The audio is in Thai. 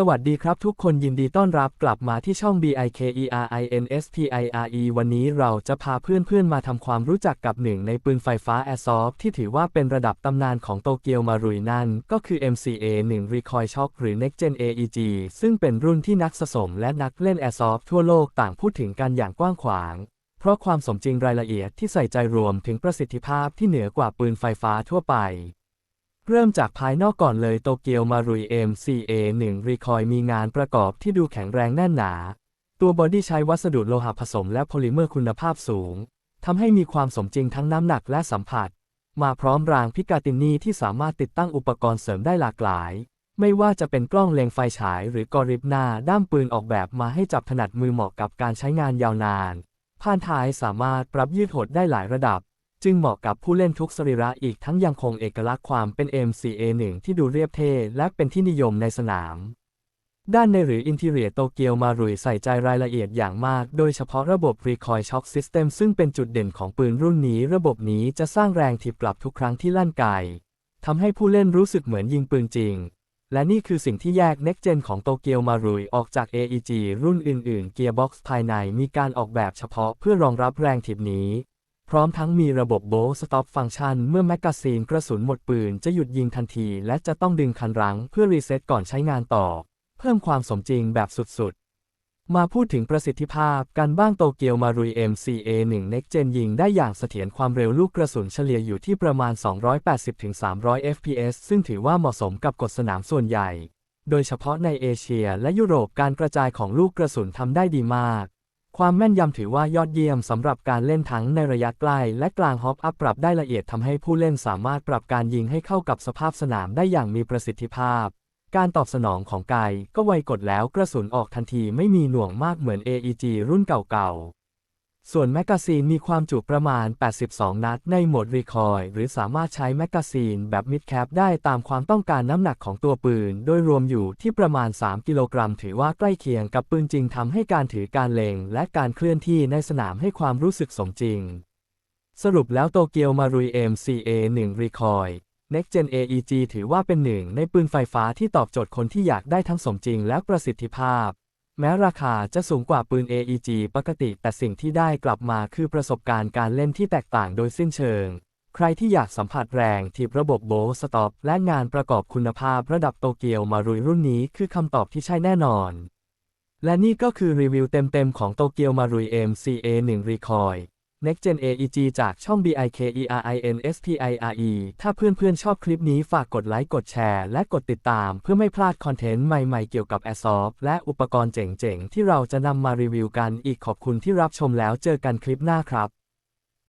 สวัสดีครับทุกคนยินดีต้อนรับกลับมาที่ช่อง BIKERINSPIRE วันนี้เราจะพาเพื่อนๆมาทำความรู้จักกับหนึ่งในปืนไฟฟ้า Airsoft ที่ถือว่าเป็นระดับตำนานของโตเกียวมารุยนั่น ก็คือ MCA 1 Recoil Shock หรือ Next Gen AEG ซึ่งเป็นรุ่นที่นักสะสมและนักเล่น Airsoft ทั่วโลกต่างพูดถึงกันอย่างกว้างขวาง เพราะความสมจริงรายละเอียดที่ใส่ใจรวมถึงประสิทธิภาพที่เหนือกว่าปืนไฟฟ้าทั่วไป เริ่มจากภายนอกก่อนเลยโตเกียวมารุย MCA 1 Recoil มีงานประกอบที่ดูแข็งแรงแน่นหนา ตัวบอดี้ใช้วัสดุโลหะผสมและโพลิเมอร์คุณภาพสูง ทำให้มีความสมจริงทั้งน้ำหนักและสัมผัส มาพร้อมรางพิกาตินีที่สามารถติดตั้งอุปกรณ์เสริมได้หลากหลาย ไม่ว่าจะเป็นกล้องเล็งไฟฉายหรือกอริบหน้าด้ามปืนออกแบบมาให้จับถนัดมือเหมาะกับการใช้งานยาวนาน ผ่านท้ายสามารถปรับยืดหดได้หลายระดับ จึงเหมาะกับผู้เล่นทุกสรีระอีกทั้งยังคงเอกลักษณ์ความเป็น MCA1 ที่ดูเรียบเท่และเป็นที่นิยมในสนาม ด้านในหรืออินทีเรียโตเกียวมารุยใส่ใจรายละเอียดอย่างมาก โดยเฉพาะระบบ Recoil Shock System ซึ่งเป็นจุดเด่นของปืนรุ่นนี้ ระบบนี้จะสร้างแรงถีบกลับทุกครั้งที่ลั่นไกทำให้ผู้เล่นรู้สึกเหมือนยิงปืนจริง และนี่คือสิ่งที่แยก Next Gen ของโตเกียวมารุยออกจาก AEG รุ่นอื่นๆ Gearbox ภายในมีการออกแบบเฉพาะเพื่อรองรับแรงถีบนี้ พร้อมทั้งมีระบบ Bolt Stop Function เมื่อแมกกาซีนกระสุนหมดปืนจะหยุดยิงทันที และจะต้องดึงคันรั้งเพื่อรีเซ็ตก่อนใช้งานต่อ เพิ่มความสมจริงแบบสุดๆ มาพูดถึงประสิทธิภาพการบ้างโตเกียวมารุย MCA1 Next Gen ยิงได้อย่างเสถียรความเร็วลูกกระสุนเฉลี่ยอยู่ที่ประมาณ 280-300 fps ซึ่งถือว่าเหมาะสมกับกฎสนามส่วนใหญ่ โดยเฉพาะในเอเชีย และยุโรปการกระจายของลูกกระสุนทำได้ดีมาก ความแม่นยำถือว่ายอดเยี่ยมสำหรับการเล่นทั้งในระยะใกล้และกลางฮอปอัพปรับได้ละเอียดทำให้ผู้เล่นสามารถปรับการยิงให้เข้ากับสภาพสนามได้อย่างมีประสิทธิภาพ การตอบสนองของไกก็ไวกดแล้วกระสุนออกทันทีไม่มีหน่วงมากเหมือน AEG รุ่นเก่าๆ ส่วนแมกกาซีนมีความจุประมาณ 82 นัดในโหมดรีคอยหรือสามารถใช้แมกกาซีนแบบมิดแคปได้ตามความต้องการน้ำหนักของตัวปืน โดยรวมอยู่ที่ประมาณ 3 กิโลกรัม ถือว่าใกล้เคียงกับปืนจริงทำให้การถือการเล็ง และการเคลื่อนที่ในสนามให้ความรู้สึกสมจริง สรุปแล้วโตเกียวมารุย MCA 1 Recoil Next Gen AEG ถือว่าเป็นหนึ่งในปืนไฟฟ้าที่ตอบโจทย์คนที่อยากได้ทั้งสมจริงและประสิทธิภาพ แม้ราคาจะสูงกว่าปืน AEG ปกติ แต่สิ่งที่ได้กลับมาคือประสบการณ์การเล่นที่แตกต่างโดยสิ้นเชิง ใครที่อยากสัมผัสแรงทีบระบบโบสต็อปและงานประกอบคุณภาพระดับโตเกียวมารุยรุ่นนี้คือคำตอบที่ใช่แน่นอน และนี่ก็คือรีวิวเต็มๆของโตเกียวมารุย MCA 1 Recoil Next Gen AEG จากช่อง BIKERINSPIRE ถ้าเพื่อนๆชอบคลิปนี้ฝากกดไลค์ กดแชร์ และกดติดตาม เพื่อไม่พลาดคอนเทนต์ใหม่ๆเกี่ยวกับ a s o p และอุปกรณ์เจ๋งๆ ที่เราจะนำมารีวิวกันอีกขอบคุณที่รับชมแล้วเจอกันคลิปหน้าครับ